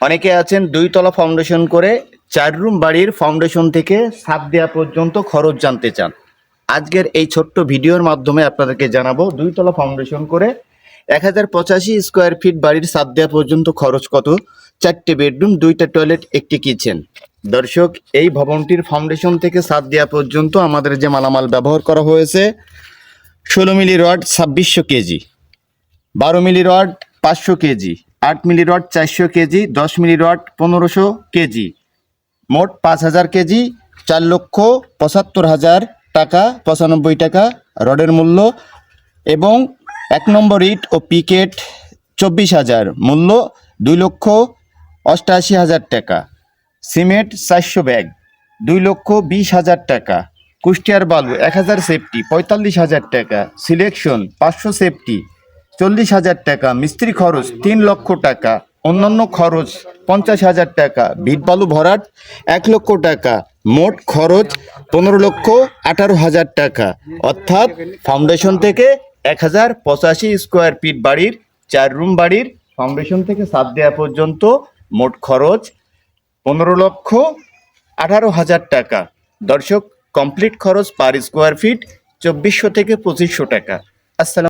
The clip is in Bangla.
অনেকে আছেন দুইতলা ফাউন্ডেশন করে চার রুম বাড়ির ফাউন্ডেশন থেকে ছাদ দেওয়া পর্যন্ত খরচ জানতে চান। আজকের এই ছোট্ট ভিডিওর মাধ্যমে আপনাদেরকে জানাব দুইতলা ফাউন্ডেশন করে এক হাজার পঁচাশি স্কোয়ার ফিট বাড়ির ছাদ দেওয়া পর্যন্ত খরচ কত, চারটে বেডরুম দুইটা টয়লেট একটি কিচেন দর্শক, এই ভবনটির ফাউন্ডেশন থেকে ছাদ দেওয়া পর্যন্ত আমাদের যে মালামাল ব্যবহার করা হয়েছে, ষোলো মিলি রড ছাব্বিশশো কেজি, বারো মিলি রড পাঁচশো কেজি আট মিলি রড, চারশো কেজি, দশ মিলি রড, পনেরোশো কেজি। মোট পাঁচ হাজার কেজি, চার লক্ষ পঁচাত্তর হাজার টাকা, পঁচানব্বই টাকা রডের মূল্য এবং এক নম্বর ইট ও পিকেট চব্বিশ হাজার মূল্য, দুই লক্ষ অষ্টাশি হাজার টাকা। সিমেন্ট চারশো ব্যাগ, দুই লক্ষ বিশ হাজার টাকা। কুষ্টিয়ার বালু এক হাজার সেফটি, পঁয়তাল্লিশ হাজার টাকা। সিলেকশন পাঁচশো সেফটি। চল্লিশ হাজার টাকা, মিস্ত্রি খরচ তিন লক্ষ টাকা, অন্যান্য খরচ পঞ্চাশ হাজার টাকা বিট ভরাট এক লক্ষ টাকা, মোট খরচ পনেরো লক্ষ আঠারো হাজার টাকা। অর্থাৎ ফাউন্ডেশন থেকে এক হাজার পঁচাশি স্কোয়ার ফিট বাড়ির, চার রুম বাড়ির ফাউন্ডেশন থেকে সাত দেওয়া পর্যন্ত মোট খরচ পনেরো লক্ষ আঠারো হাজার টাকা। দর্শক কমপ্লিট খরচ পার স্কোয়ার ফিট চব্বিশশো থেকে পঁচিশশো টাকা। আসসালাম